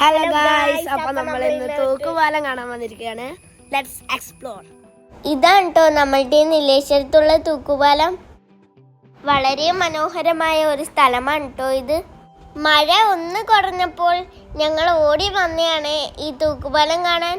Hello guys അപ്പൊ നമ്മൾ ഇന്ന് തൂക്കുപാലം കാണാൻ വന്നിരിക്കുകയാണ്. ലെറ്റ്സ് എക്സ്പ്ലോർ ഇതാണ് കേട്ടോ നമ്മളുടെ നീലേശ്വരത്തുള്ള തൂക്കുപാലം? വളരെ മനോഹരമായ ഒരു സ്ഥലമാണ് കേട്ടോ ഇത്. മഴ ഒന്ന് കുറഞ്ഞപ്പോൾ ഞങ്ങൾ ഓടി വന്നെയാണ് ഈ തൂക്കുപാലം കാണാൻ.